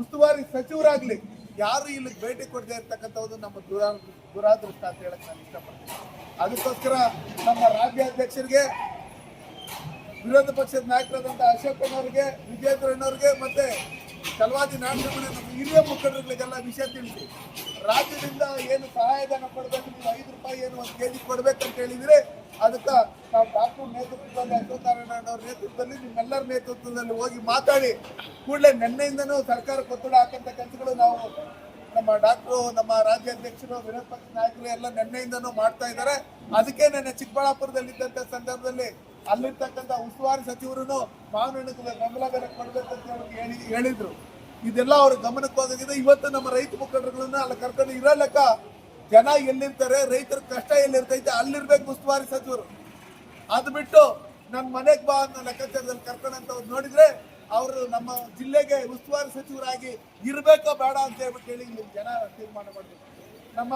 ಉಸ್ತುವಾರಿ ಸಚಿವರಾಗ್ಲಿ, ಯಾರು ಇಲ್ಲಿ ಭೇಟಿ ಕೊಡದೆ ಇರ್ತಕ್ಕಂಥದ್ದು ನಮ್ಮ ದುರಾ, ದುರಾದೃಷ್ಟ ಅಂತ ಹೇಳಕ್ ನಾನು ಇಷ್ಟಪಡ್ತೀನಿ. ಅದಕ್ಕೋಸ್ಕರ ನಮ್ಮ ರಾಜ್ಯಾಧ್ಯಕ್ಷರಿಗೆ ವಿರೋಧ ಪಕ್ಷದ ನಾಯಕರಾದಂಥ ವಿಜಯೇಂದ್ರ ಅಣ್ಣವ್ರಿಗೆ ಮತ್ತೆ ಕಲ್ವಾದಿ ನಾಡಮನೆ ನಮ್ಮ ಹಿರಿಯ ಮುಖಂಡರುಗಳಿಗೆಲ್ಲ ವಿಷಯ ತಿಳಿಸಿ. ರಾಜ್ಯದಿಂದ ಏನು ಸಹಾಯಧನ ಕೊಡಬೇಕು, ನೀವು ಐದು ರೂಪಾಯಿ ಏನು ಒಂದು ಕೆಜಿ ಅಂತ ಹೇಳಿದ್ರೆ ಅದಕ್ಕೆ ನಾವು ಡಾಕ್ಟರ್ ನೇತೃತ್ವದಲ್ಲಿ ಅಶೋಕ್ ನಾರಾಯಣ ಅವ್ರ ನೇತೃತ್ವದಲ್ಲಿ ನಿಮ್ಮೆಲ್ಲರ ನೇತೃತ್ವದಲ್ಲಿ ಹೋಗಿ ಮಾತಾಡಿ, ಕೂಡಲೇ ನಿನ್ನೆಯಿಂದನೂ ಸರ್ಕಾರಕ್ಕೆ ಒತ್ತಡ ಹಾಕಂತ ಕೆಲಸಗಳು ನಾವು ನಮ್ಮ ಡಾಕ್ಟ್ರು, ನಮ್ಮ ರಾಜ್ಯಾಧ್ಯಕ್ಷರು ವಿರೋಧ ಪಕ್ಷ ನಾಯಕರು ಎಲ್ಲ ನಿನ್ನೆಯಿಂದನೂ ಮಾಡ್ತಾ ಇದ್ದಾರೆ. ಅದಕ್ಕೆ ನನ್ನ ಚಿಕ್ಕಬಳ್ಳಾಪುರದಲ್ಲಿದ್ದಂಥ ಸಂದರ್ಭದಲ್ಲಿ ಅಲ್ಲಿರ್ತಕ್ಕಂಥ ಉಸ್ತುವಾರಿ ಸಚಿವರು ಮಾವಿನ ಹಣ್ಣಿಗೆ ಬೆಂಬಲ ಬೆಲೆ ಕೊಡಬೇಕಂತ ಹೇಳಿ ಹೇಳಿ- ಹೇಳಿದ್ರು. ಇದೆಲ್ಲ ಅವ್ರ ಗಮನಕ್ಕೆ ಹೋಗಿದೆ ಇವತ್ತು ನಮ್ಮ ರೈತ ಮುಖಂಡರುಗಳನ್ನ ಅಲ್ಲಿ ಕರ್ಕೊಂಡು ಇರೋ ಲೆಕ್ಕ ಜನ ಎಲ್ಲಿರ್ತಾರೆ, ರೈತರ ಕಷ್ಟ ಎಲ್ಲಿರ್ತೈತೆ, ಅಲ್ಲಿರ್ಬೇಕು ಉಸ್ತುವಾರಿ ಸಚಿವರು. ಅದು ಬಿಟ್ಟು ನನ್ನ ಮನೆಗೆ ಬಾ ಅನ್ನೋ ಲೆಕ್ಕಾಚಾರದಲ್ಲಿ ಕರ್ಕೊಂಡಂತ ನೋಡಿದ್ರೆ ಅವರು ನಮ್ಮ ಜಿಲ್ಲೆಗೆ ಉಸ್ತುವಾರಿ ಸಚಿವರಾಗಿ ಇರ್ಬೇಕೋ ಬೇಡ ಅಂತ ಹೇಳ್ಬಿಟ್ಟು ಹೇಳಿ ಇಲ್ಲಿ ಜನ ತೀರ್ಮಾನ ಮಾಡಬೇಕು ನಮ್ಮ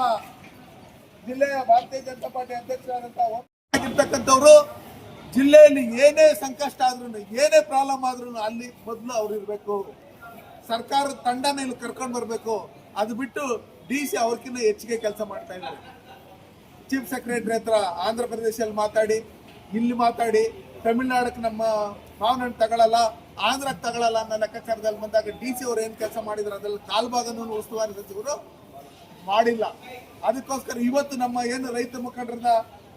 ಜಿಲ್ಲೆಯ ಭಾರತೀಯ ಜನತಾ ಪಾರ್ಟಿ ಅಧ್ಯಕ್ಷರಾದಂಥ ಇರ್ತಕ್ಕಂಥವ್ರು ಜಿಲ್ಲೆಯಲ್ಲಿ ಏನೇ ಸಂಕಷ್ಟ ಆದ್ರೂ ಏನೇ ಪ್ರಾಬ್ಲಮ್ ಆದ್ರೂ ಅಲ್ಲಿ ಮೊದಲು ಅವ್ರು ಇರಬೇಕು. ಸರ್ಕಾರದ ತಂಡನ ಇಲ್ಲಿ ಕರ್ಕೊಂಡು ಬರಬೇಕು. ಅದು ಬಿಟ್ಟು ಡಿ ಸಿ ಅವ್ರಕ್ಕಿಂತ ಹೆಚ್ಚಿಗೆ ಕೆಲಸ ಮಾಡ್ತಾ ಇದ್ದಾರೆ. ಚೀಫ್ ಸೆಕ್ರೆಟರಿ ಹತ್ರ ಆಂಧ್ರ ಪ್ರದೇಶದಲ್ಲಿ ಮಾತಾಡಿ, ಇಲ್ಲಿ ಮಾತಾಡಿ ತಮಿಳ್ನಾಡಕ್ಕೆ ನಮ್ಮ ಮಾವಿನ ಹಣ್ಣು ತಗೊಳ್ಳಲ್ಲ ಆಂಧ್ರಕ್ಕೆ ತಗೊಳ್ಳಲ್ಲ ಅನ್ನೋ ಲೆಕ್ಕಾಚಾರದಲ್ಲಿ ಬಂದಾಗ ಡಿ ಸಿ ಅವ್ರು ಏನು ಕೆಲಸ ಮಾಡಿದ್ರು? ಅದ್ರಲ್ಲಿ ಕಾಲ್ಭಾಗನೂ ಉಸ್ತುವಾರಿ ಸಚಿವರು ಮಾಡಿಲ್ಲ. ಅದಕ್ಕೋಸ್ಕರ ಇವತ್ತು ನಮ್ಮ ಏನು ರೈತ ಮುಖಂಡರದ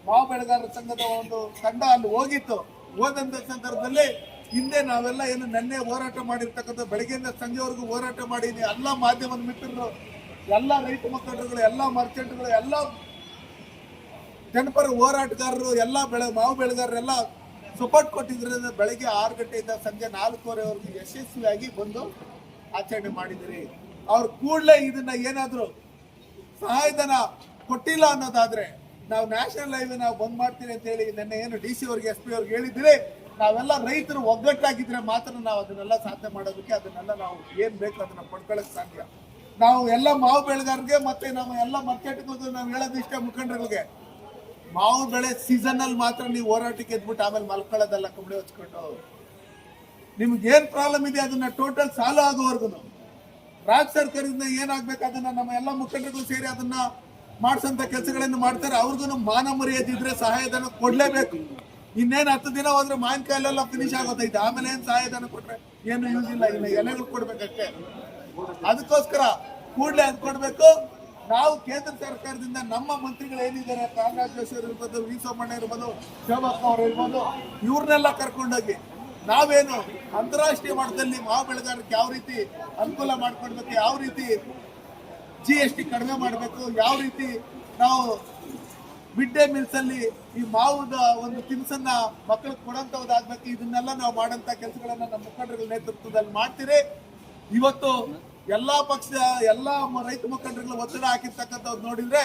ಮಾವು ಬೆಳೆಗಾರರ ಸಂಘದ ಒಂದು ತಂಡ ಅಲ್ಲಿ ಹೋಗಿತ್ತು. ಹೋದಂತ ಸಂದರ್ಭದಲ್ಲಿ ಹಿಂದೆ ನಾವೆಲ್ಲ ಏನು ನೆನ್ನೆ ಹೋರಾಟ ಮಾಡಿರ್ತಕ್ಕಂಥ ಬೆಳಗ್ಗೆಯಿಂದ ಸಂಜೆವರೆಗೂ ಹೋರಾಟ ಮಾಡೀನಿ ಎಲ್ಲ ಮಾಧ್ಯಮದ ಮಿತ್ರರು, ಎಲ್ಲ ರೈತ ಮುಖಂಡರುಗಳು, ಎಲ್ಲ ಮರ್ಚೆಂಟ್ಗಳು, ಎಲ್ಲ ಜನಪರ ಹೋರಾಟಗಾರರು, ಎಲ್ಲ ಬೆಳೆ ಮಾವು ಬೆಳೆಗಾರರೆಲ್ಲ ಸಪೋರ್ಟ್ ಕೊಟ್ಟಿದ್ರಿಂದ ಬೆಳಗ್ಗೆ ಆರು ಗಂಟೆಯಿಂದ ಸಂಜೆ ನಾಲ್ಕೂವರೆವರೆಗೂ ಯಶಸ್ವಿಯಾಗಿ ಬಂದು ಆಚರಣೆ ಮಾಡಿದಿರಿ. ಅವ್ರು ಕೂಡಲೇ ಇದನ್ನ ಏನಾದರೂ ಸಹಾಯಧನ ಕೊಟ್ಟಿಲ್ಲ ಅನ್ನೋದಾದ್ರೆ ನಾವು ನ್ಯಾಷನಲ್ ಹೈವೇ ನಾವು ಬಂದ್ ಮಾಡ್ತೀವಿ ಅಂತ ಹೇಳಿ ನಿನ್ನೆ ಏನು ಡಿ ಸಿ ಅವ್ರಿಗೆ ಎಸ್ ಪಿ ಅವ್ರಿಗೆ ಹೇಳಿದ್ರೆ ನಾವೆಲ್ಲ ರೈತರು ಒಗ್ಗಟ್ಟಾಗಿದ್ರೆ ಮಾತ್ರ ನಾವು ಅದನ್ನೆಲ್ಲ ಸಾಧನೆ ಮಾಡೋದಕ್ಕೆ ಅದನ್ನೆಲ್ಲ ನಾವು ಏನ್ ಬೇಕು ಅದನ್ನ ಪಡ್ಕೊಳ್ಳಕ್ ಸಾಧ್ಯ. ನಾವು ಎಲ್ಲ ಮಾವು ಬೆಳೆಗಾರರಿಗೆ ಮತ್ತೆ ನಮ್ಮ ಎಲ್ಲ ಮಾರ್ಕೆಟ್ಗೂ ನಾವು ಹೇಳೋದಿಷ್ಟೇ ಮುಖಂಡರಿಗೆ ಮಾವು ಬೆಳೆ ಸೀಸನ್ ಅಲ್ಲಿ ಮಾತ್ರ ನೀವು ಹೋರಾಟಕ್ಕೆ ಎದ್ಬಿಟ್ಟು ಆಮೇಲೆ ಮಲ್ಕೊಳ್ಳೋದಲ್ಲ ಕಂಬಳಿ ಹಚ್ಕೊಂಡು ನಿಮ್ಗೆ ಏನ್ ಪ್ರಾಬ್ಲಮ್ ಇದೆ ಅದನ್ನ ಟೋಟಲ್ ಸಾಲ ಆಗೋವರೆಗೂ ರಾಜ್ಯ ಸರ್ಕಾರದಿಂದ ಏನಾಗ್ಬೇಕು ಅದನ್ನ ನಮ್ಮ ಎಲ್ಲ ಮುಖಂಡರುಗಳು ಸೇರಿ ಅದನ್ನ ಮಾಡ್ಸಂತ ಕೆಲಸಗಳನ್ನು ಮಾಡ್ತಾರೆ ಅವ್ರಿಗೂ ಮಾನ ಮರ್ಯಾದೆ ಇದ್ರೆ ಸಹಾಯಧನ ಕೊಡ್ಲೇಬೇಕು. ಇನ್ನೇನು ಹತ್ತು ದಿನ ಹೋದ್ರೆ ಮಾವಿನಕಾಯಲ್ಲೆಲ್ಲ ಫಿನಿಶ್ ಆಗೋದೈತೆ ಆಮೇಲೆ ಏನು ಸಹಾಯಧನ ಕೊಟ್ರೆ? ಏನು ಯೂಸ್ ಇಲ್ಲ ಇನ್ನು, ಎಲೆಗಳು ಕೊಡ್ಬೇಕಷ್ಟೇ. ಅದಕ್ಕೋಸ್ಕರ ಕೂಡಲೇ ಅದು ಕೊಡ್ಬೇಕು. ನಾವು ಕೇಂದ್ರ ಸರ್ಕಾರದಿಂದ ನಮ್ಮ ಮಂತ್ರಿಗಳು ಏನಿದ್ದಾರೆ? ಕಾಂಗ್ರೆಸ್ ಜೋಶಿಯವರು ಇರ್ಬೋದು, ವಿ ಸೋಮಣ್ಣ ಇರ್ಬೋದು ಶೋಭಕ್ಕ ಅವರು ಇರ್ಬೋದು ಇವ್ರನ್ನೆಲ್ಲ ಕರ್ಕೊಂಡೋಗಿ ನಾವೇನು ಅಂತಾರಾಷ್ಟ್ರೀಯ ಮಟ್ಟದಲ್ಲಿ ಮಾವು ಬೆಳೆಗಾರಕ್ಕೆ ಯಾವ ರೀತಿ ಅನುಕೂಲ ಮಾಡ್ಕೊಡ್ಬೇಕು, ಯಾವ ರೀತಿ ಜಿ ಎಸ್ ಟಿ ಕಡಿಮೆ ಮಾಡಬೇಕು. ಯಾವ ರೀತಿ ನಾವು ಮಿಡ್ ಡೇ ಮೀಲ್ಸಲ್ಲಿ ಈ ಮಾವುದ ಒಂದು ತಿನಿಸನ್ನ ಮಕ್ಕಳಿಗೆ ಕೊಡಂತವ್ದಾಗ್ಬೇಕು ಇದನ್ನೆಲ್ಲ ನಾವು ಮಾಡೋಂಥ ಕೆಲಸಗಳನ್ನು ನಮ್ಮ ಮುಖಂಡರ ನೇತೃತ್ವದಲ್ಲಿ ಮಾಡ್ತೀರಿ. ಇವತ್ತು ಎಲ್ಲಾ ಪಕ್ಷ, ಎಲ್ಲಾ ರೈತ ಮುಖಂಡರುಗಳ ಒತ್ತಡ ಹಾಕಿರ್ತಕ್ಕಂಥವ್ರು ನೋಡಿದ್ರೆ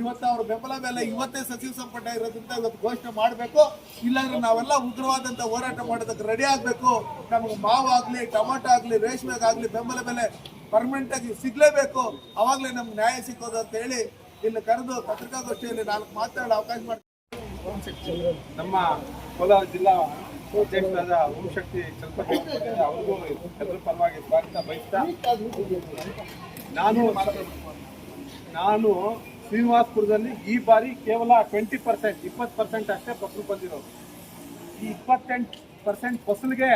ಇವತ್ತು ಅವ್ರ ಬೆಂಬಲ ಬೆಲೆ ಇವತ್ತೇ ಸಚಿವ ಸಂಪುಟ ಇರೋದ್ರಿಂದ ಇವತ್ತು ಘೋಷಣೆ ಮಾಡಬೇಕು. ಇಲ್ಲಾಂದ್ರೆ ನಾವೆಲ್ಲ ಉಗ್ರವಾದಂತ ಹೋರಾಟ ಮಾಡೋದಕ್ಕೆ ರೆಡಿ ಆಗಬೇಕು. ನಮಗೆ ಮಾವು ಆಗ್ಲಿ, ಟೊಮಾಟೊ ಆಗ್ಲಿ ರೇಷ್ಮೆಗಾಗ್ಲಿ ಬೆಂಬಲ ಬೆಲೆ ಪರ್ಮನೆಂಟ್ ಆಗಿ ಆವಾಗಲೇ ನಮ್ಗೆ ನ್ಯಾಯ ಸಿಕ್ಕೋದು ಅಂತ ಹೇಳಿ ಇಲ್ಲಿ ಕರೆದು ಪತ್ರಿಕಾಗೋಷ್ಠಿಯಲ್ಲಿ ನಾಲ್ಕು ಮಾತಾಡಲು ಅವಕಾಶ ಮಾಡ್ತೀನಿ ನಮ್ಮ ಕೋಲಾರ ಜಿಲ್ಲಾ ಅಧ್ಯಕ್ಷರಾದ ಓಂಶಕ್ತಿ ಚಲಪತಿ ಅವ್ರಿಗೂ ಎಲ್ಲರ ಪರವಾಗಿ ಸ್ವಾಗತ ಬಯಸ್ತಾ ನಾನು ನಾನು ಶ್ರೀನಿವಾಸಪುರದಲ್ಲಿ ಈ ಬಾರಿ ಕೇವಲ ಟ್ವೆಂಟಿ ಪರ್ಸೆಂಟ್ ಇಪ್ಪತ್ತು ಪರ್ಸೆಂಟ್ ಅಷ್ಟೇ ಫಸಲು ಬಂದಿರೋದು. ಈ ಇಪ್ಪತ್ತೆಂಟು ಪರ್ಸೆಂಟ್ ಫಸಲಿಗೆ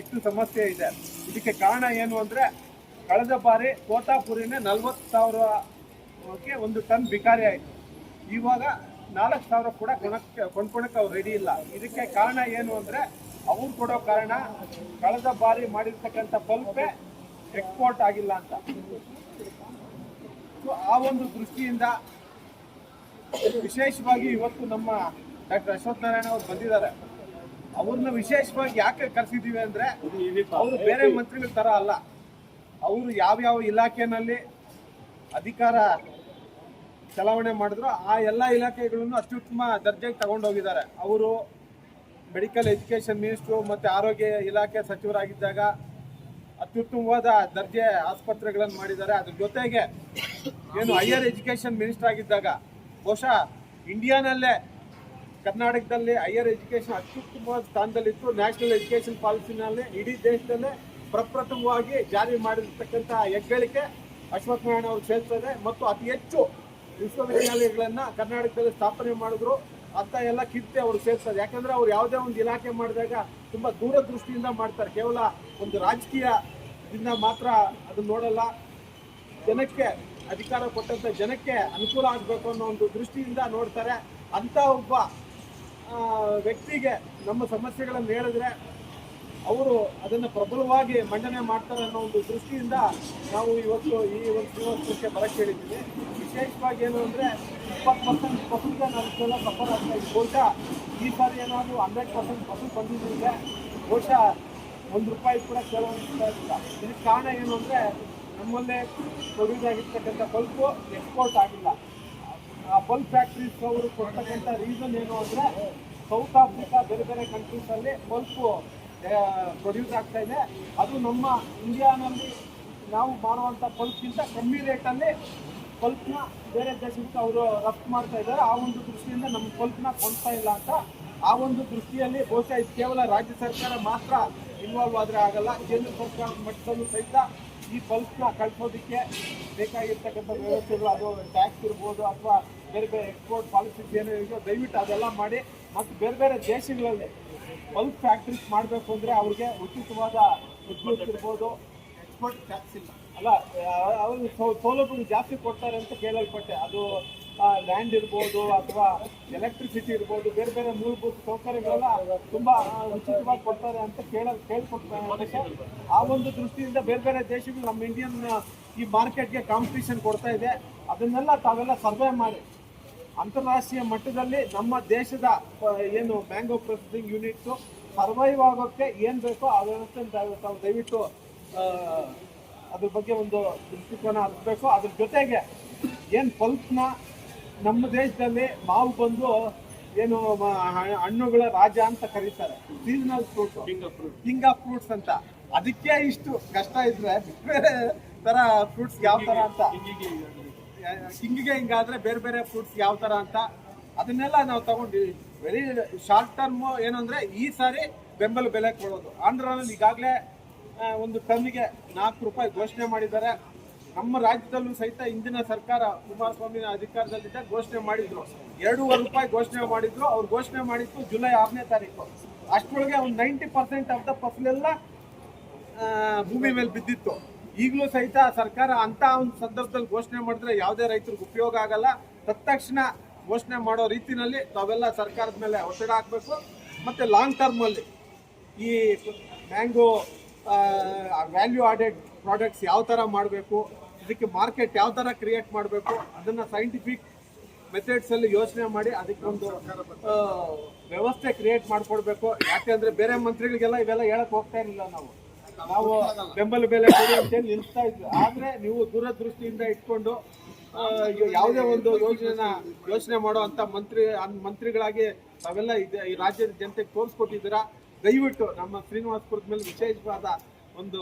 ಇಷ್ಟು ಸಮಸ್ಯೆ ಇದೆ. ಇದಕ್ಕೆ ಕಾರಣ ಏನು ಅಂದರೆ, ಕಳೆದ ಬಾರಿ ತೋತಾಪುರಿನೇ ನಲ್ವತ್ತು ಸಾವಿರಕ್ಕೆ ಒಂದು ಟನ್ ಬಿಕಾರಿ ಆಯಿತು. ಇವಾಗ ನಾಲ್ಕು ಸಾವಿರ ಕೂಡ ಕೊಣಕ್ಕೆ ಕೊಂಡ್ಕೊಳಕ್ಕೆ ಅವ್ರು ರೆಡಿ ಇಲ್ಲ. ಇದಕ್ಕೆ ಕಾರಣ ಏನು ಅಂದರೆ, ಅವ್ರು ಕೊಡೋ ಕಾರಣ ಕಳೆದ ಬಾರಿ ಮಾಡಿರ್ತಕ್ಕಂಥ ಪಲ್ಪೆ ಎಕ್ಸ್ಪೋರ್ಟ್ ಆಗಿಲ್ಲ ಅಂತ. ಆ ಒಂದು ದೃಷ್ಟಿಯಿಂದ ವಿಶೇಷವಾಗಿ ಇವತ್ತು ನಮ್ಮ ಡಾಕ್ಟರ್ ಅಶ್ವಥ್ ನಾರಾಯಣ ಅವರು ಬಂದಿದ್ದಾರೆ. ಅವ್ರನ್ನ ವಿಶೇಷವಾಗಿ ಯಾಕೆ ಕರೆಸಿದ್ದೀವಿ ಅಂದ್ರೆ, ಅವರು ಬೇರೆ ಮಂತ್ರಿಗಳ ತರ ಅಲ್ಲ. ಅವರು ಯಾವ್ಯಾವ ಇಲಾಖೆನಲ್ಲಿ ಅಧಿಕಾರ ಚಲಾವಣೆ ಮಾಡಿದ್ರು ಆ ಎಲ್ಲ ಇಲಾಖೆಗಳನ್ನು ಅತ್ಯುತ್ತಮ ದರ್ಜೆಗೆ ತಗೊಂಡೋಗಿದ್ದಾರೆ. ಅವರು ಮೆಡಿಕಲ್ ಎಜುಕೇಷನ್ ಮಿನಿಸ್ಟ್ರು ಮತ್ತು ಆರೋಗ್ಯ ಇಲಾಖೆ ಸಚಿವರಾಗಿದ್ದಾಗ ಅತ್ಯುತ್ತಮವಾದ ದರ್ಜೆ ಆಸ್ಪತ್ರೆಗಳನ್ನು ಮಾಡಿದ್ದಾರೆ. ಅದ್ರ ಜೊತೆಗೆ ಏನು ಹೈಯರ್ ಎಜುಕೇಷನ್ ಮಿನಿಸ್ಟರ್ ಆಗಿದ್ದಾಗ ಬಹುಶಃ ಇಂಡಿಯಾನಲ್ಲೇ ಕರ್ನಾಟಕದಲ್ಲಿ ಹೈಯರ್ ಎಜುಕೇಷನ್ ಅತ್ಯುತ್ತಮವಾದ ಸ್ಥಾನದಲ್ಲಿತ್ತು. ನ್ಯಾಷನಲ್ ಎಜುಕೇಷನ್ ಪಾಲಿಸಿನಲ್ಲಿ ಇಡೀ ದೇಶದಲ್ಲೇ ಪ್ರಪ್ರಥಮವಾಗಿ ಜಾರಿ ಮಾಡಿರ್ತಕ್ಕಂಥ ಹೆಗ್ಗಳಿಕೆ ಅಶ್ವಥ್ ನಾರಾಯಣ ಅವರು ಸೇರ್ತದೆ ಮತ್ತು ಅತಿ ಹೆಚ್ಚು ವಿಶ್ವವಿದ್ಯಾಲಯಗಳನ್ನು ಕರ್ನಾಟಕದಲ್ಲಿ ಸ್ಥಾಪನೆ ಮಾಡಿದ್ರು. ಅಂತ ಎಲ್ಲ ಕಿತ್ತೆ ಅವರು ಸೇರ್ಸೋದು. ಯಾಕಂದ್ರೆ ಅವ್ರು ಯಾವುದೇ ಒಂದು ಇಲಾಖೆ ಮಾಡಿದಾಗ ತುಂಬಾ ದೂರದೃಷ್ಟಿಯಿಂದ ಮಾಡ್ತಾರೆ. ಕೇವಲ ಒಂದು ರಾಜಕೀಯದಿಂದ ಮಾತ್ರ ಅದನ್ನ ನೋಡಲ್ಲ. ಜನಕ್ಕೆ ಅಧಿಕಾರ ಕೊಟ್ಟಂತ ಜನಕ್ಕೆ ಅನುಕೂಲ ಆಗಬೇಕು ಅನ್ನೋ ಒಂದು ದೃಷ್ಟಿಯಿಂದ ನೋಡ್ತಾರೆ. ಅಂತ ಒಬ್ಬ ವ್ಯಕ್ತಿಗೆ ನಮ್ಮ ಸಮಸ್ಯೆಗಳನ್ನು ಹೇಳಿದ್ರೆ ಅವರು ಅದನ್ನು ಪ್ರಬಲವಾಗಿ ಮಂಡನೆ ಮಾಡ್ತಾರೆ ಅನ್ನೋ ಒಂದು ದೃಷ್ಟಿಯಿಂದ ನಾವು ಇವತ್ತು ಈ ಒಂದು ಶ್ರೀನಿವಾಸಪುರಕ್ಕೆ ಬರಕ್ಕೆ ಹೇಳಿದ್ದೀವಿ. ವಿಶೇಷವಾಗಿ ಏನು ಅಂದರೆ ಇಪ್ಪತ್ತು ಪರ್ಸೆಂಟ್ ಪಸಂತ ಕೇಳ ಸಫರ್ ಆಗ್ತಾ ಇದ್ದೀವಿ ಬಹುಶಃ ಈ ಬಾರಿ ಏನಾದರೂ ಹಂಡ್ರೆಡ್ ಪರ್ಸೆಂಟ್ ಪಸಂದ್ ಬಂದಿದ್ದರೆ ಬಹುಶಃ ಒಂದು ರೂಪಾಯಿ ಕೂಡ ಕೇಳುವಂತ ಇಲ್ಲ. ಇದಕ್ಕೆ ಕಾರಣ ಏನು ಅಂದರೆ ನಮ್ಮಲ್ಲೇ ಪ್ರೊಡ್ಯೂಸ್ ಆಗಿರ್ತಕ್ಕಂಥ ಬಲ್ಪು ಎಕ್ಸ್ಪೋರ್ಟ್ ಆಗಿಲ್ಲ. ಆ ಬಲ್ಬ್ ಫ್ಯಾಕ್ಟ್ರೀಸ್ ಅವರು ಕೊಡ್ತಕ್ಕಂಥ ರೀಸನ್ ಏನು ಅಂದರೆ ಸೌತ್ ಆಫ್ರಿಕಾ ಬೇರೆ ಬೇರೆ ಕಂಟ್ರೀಸಲ್ಲಿ ಬಲ್ಪು ಪ್ರೊಡ್ಯೂಸ್ ಆಗ್ತಾ ಇದೆ. ಅದು ನಮ್ಮ ಇಂಡಿಯಾನಲ್ಲಿ ನಾವು ಮಾಡುವಂಥ ಪಲ್ಪ್ಗಿಂತ ಕಮ್ಮಿ ರೇಟಲ್ಲಿ ಪಲ್ಪ್ನ ಬೇರೆ ದೇಶಕ್ಕೆ ಅವರು ರಫ್ತು ಮಾಡ್ತಾ ಇದ್ದಾರೆ. ಆ ಒಂದು ದೃಷ್ಟಿಯಿಂದ ನಮ್ಮ ಪಲ್ಪ್ನ ಕೊಡ್ತಾ ಇಲ್ಲ ಅಂತ ಆ ಒಂದು ದೃಷ್ಟಿಯಲ್ಲಿ ಬಹುಶಃ ಇದು ಕೇವಲ ರಾಜ್ಯ ಸರ್ಕಾರ ಮಾತ್ರ ಇನ್ವಾಲ್ವ್ ಆದರೆ ಆಗಲ್ಲ. ಕೇಂದ್ರ ಸರ್ಕಾರ ಮಟ್ಟದಲ್ಲೂ ಸಹಿತ ಈ ಪಲ್ಪ್ನ ಕಳ್ಸೋದಕ್ಕೆ ಬೇಕಾಗಿರ್ತಕ್ಕಂಥ ವ್ಯವಸ್ಥೆಗಳು, ಅದು ಟ್ಯಾಕ್ಸ್ ಇರ್ಬೋದು ಅಥವಾ ಬೇರೆ ಬೇರೆ ಎಕ್ಸ್ಪೋರ್ಟ್ ಪಾಲಿಸೀಸ್ ಏನೋ ಇದೆಯೋ ದಯವಿಟ್ಟು ಅದೆಲ್ಲ ಮಾಡಿ. ಮತ್ತು ಬೇರೆ ಬೇರೆ ದೇಶಗಳಲ್ಲಿ ಬಲ್ಕ್ ಫ್ಯಾಕ್ಟ್ರೀಸ್ ಮಾಡಬೇಕು ಅಂದರೆ ಅವ್ರಿಗೆ ಉಚಿತವಾದ ವಿದ್ಯುತ್ ಇರ್ಬೋದು. ಎಕ್ಸ್ಪೋರ್ಟ್ ಟ್ಯಾಕ್ಸ್ ಇಲ್ಲ. ಅಲ್ಲ ಅವರು ಸೌಲಭ್ಯಗಳು ಜಾಸ್ತಿ ಕೊಡ್ತಾರೆ ಅಂತ ಕೇಳಲ್ಪಟ್ಟೆ. ಅದು ಲ್ಯಾಂಡ್ ಇರ್ಬೋದು ಅಥವಾ ಎಲೆಕ್ಟ್ರಿಸಿಟಿ ಇರ್ಬೋದು ಬೇರೆ ಬೇರೆ ಮೂಲಭೂತ ಸೌಕರ್ಯಗಳೆಲ್ಲ ತುಂಬ ಉಚಿತವಾಗಿ ಕೊಡ್ತಾರೆ ಅಂತ ಕೇಳ ಕೇಳ್ಕೊಡ್ತಾರೆ ಆ ಒಂದು ದೃಷ್ಟಿಯಿಂದ ಬೇರೆ ಬೇರೆ ದೇಶಗಳು ನಮ್ಮ ಇಂಡಿಯನ್ ಈ ಮಾರ್ಕೆಟ್ಗೆ ಕಾಂಪಿಟೇಷನ್ ಕೊಡ್ತಾ ಇದೆ. ಅದನ್ನೆಲ್ಲ ತಾವೆಲ್ಲ ಸರ್ವೆ ಮಾಡಿ. ಅಂತಾರಾಷ್ಟ್ರೀಯ ಮಟ್ಟದಲ್ಲಿ ನಮ್ಮ ದೇಶದ ಏನು ಮ್ಯಾಂಗೋ ಪ್ರೊಸೆಸಿಂಗ್ ಯೂನಿಟ್ಸು ಸರ್ವೈವ್ ಆಗೋಕ್ಕೆ ಏನು ಬೇಕೋ ಆ ವ್ಯವಸ್ಥೆ ತಾವು ದಯವಿಟ್ಟು ಅದ್ರ ಬಗ್ಗೆ ಒಂದು ದೃಷ್ಟಿಕೋನ ಹರಿಸ್ಬೇಕು ಅದ್ರ ಜೊತೆಗೆ ಏನು ಪಲ್ಪ್ನ ನಮ್ಮ ದೇಶದಲ್ಲಿ ಮಾವು ಬಂದು ಏನು ಹಣ್ಣುಗಳ ರಾಜ ಅಂತ ಕರೀತಾರೆ. Seasonal fruit king of fruits ಅಂತ. ಅದಕ್ಕೆ ಇಷ್ಟು ಕಷ್ಟ ಇದ್ರೆ ಬೇರೆ ತರ ಫ್ರೂಟ್ಸ್ ಯಾವ ತರ ಅಂತ. ಹಿಂಗಿಗೆ ಹಿಂಗಾದ್ರೆ ಬೇರೆ ಬೇರೆ ಫ್ರೂಟ್ಸ್ ಯಾವ ತರ ಅಂತ ಅದನ್ನೆಲ್ಲ ನಾವು ತಗೊಂಡು ವೆರಿ ಶಾರ್ಟ್ ಟರ್ಮ್ ಏನಂದ್ರೆ ಈ ಸಾರಿ ಬೆಂಬಲ ಬೆಲೆ ಕೊಡೋದು. ಆಂಧ್ರನಲ್ಲಿ ಈಗಾಗಲೇ ಒಂದು ಟನ್ನಿಗೆ ನಾಲ್ಕು ರೂಪಾಯಿ ಘೋಷಣೆ ಮಾಡಿದ್ದಾರೆ. ನಮ್ಮ ರಾಜ್ಯದಲ್ಲೂ ಸಹಿತ ಇಂದಿನ ಸರ್ಕಾರ ಕುಮಾರಸ್ವಾಮಿ ಅಧಿಕಾರದಲ್ಲಿದ್ದ ಘೋಷಣೆ ಮಾಡಿದ್ರು. ಎರಡೂವರೆ ರೂಪಾಯಿ ಘೋಷಣೆ ಮಾಡಿದ್ರು. ಅವ್ರು ಘೋಷಣೆ ಮಾಡಿದ್ದು ಜುಲೈ ಆರನೇ ತಾರೀಕು. ಅಷ್ಟರೊಳಗೆ ಒಂದು ನೈಂಟಿ ಪರ್ಸೆಂಟ್ ಆಫ್ ದ ಫಸಲೆಲ್ಲ ಭೂಮಿ ಮೇಲೆ ಬಿದ್ದಿತ್ತು. ಈಗಲೂ ಸಹಿತ ಸರ್ಕಾರ ಅಂತ ಒಂದು ಸಂದರ್ಭದಲ್ಲಿ ಘೋಷಣೆ ಮಾಡಿದ್ರೆ ಯಾವುದೇ ರೈತರಿಗೆ ಉಪಯೋಗ ಆಗಲ್ಲ. ತತ್ಕ್ಷಣ ಘೋಷಣೆ ಮಾಡೋ ರೀತಿನಲ್ಲಿ ತಾವೆಲ್ಲ ಸರ್ಕಾರದ ಮೇಲೆ ಒತ್ತಡ ಹಾಕಬೇಕು. ಮತ್ತು ಲಾಂಗ್ ಟರ್ಮಲ್ಲಿ ಈ ಮ್ಯಾಂಗೋ ವ್ಯಾಲ್ಯೂ ಆಡೆಡ್ ಪ್ರಾಡಕ್ಟ್ಸ್ ಯಾವ ಥರ ಮಾಡಬೇಕು, ಇದಕ್ಕೆ ಮಾರ್ಕೆಟ್ ಯಾವ ಥರ ಕ್ರಿಯೇಟ್ ಮಾಡಬೇಕು, ಅದನ್ನು ಸೈಂಟಿಫಿಕ್ ಮೆಥಡ್ಸಲ್ಲಿ ಯೋಚನೆ ಮಾಡಿ ಅದಕ್ಕೊಂದು ವ್ಯವಸ್ಥೆ ಕ್ರಿಯೇಟ್ ಮಾಡಿಕೊಡ್ಬೇಕು. ಯಾಕೆಂದರೆ ಬೇರೆ ಮಂತ್ರಿಗಳಿಗೆಲ್ಲ ಇವೆಲ್ಲ ಹೇಳಕ್ಕೆ ಹೋಗ್ತಾ ಇರಲಿಲ್ಲ ನಾವು. ನಾವು ಬೆಂಬಲ ಬೆಲೆ ಕೊಡಿ ಅಂತೇಳಿ ನಿಲ್ಲಿಸ್ತಾ ಇದ್ವಿ. ಆದ್ರೆ ನೀವು ದೂರದೃಷ್ಟಿಯಿಂದ ಇಟ್ಕೊಂಡು ಯಾವುದೇ ಒಂದು ಯೋಜನೆನ ಯೋಚನೆ ಮಾಡೋ ಅಂತ ಮಂತ್ರಿ ಮಂತ್ರಿಗಳಾಗಿ ತಾವೆಲ್ಲ ಈ ರಾಜ್ಯದ ಜನತೆಗೆ ತೋರಿಸ್ಕೊಟ್ಟಿದ್ದೀರಾ? ದಯವಿಟ್ಟು ನಮ್ಮ ಶ್ರೀನಿವಾಸಪುರದ ಮೇಲೆ ವಿಶೇಷವಾದ ಒಂದು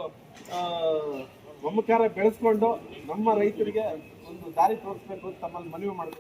ಮಮಕಾರ ಬೆಳೆಸ್ಕೊಂಡು ನಮ್ಮ ರೈತರಿಗೆ ಒಂದು ದಾರಿ ತೋರಿಸ್ಬೇಕು ಅಂತ ತಮ್ಮಲ್ಲಿ ಮನವಿ ಮಾಡಬೇಕು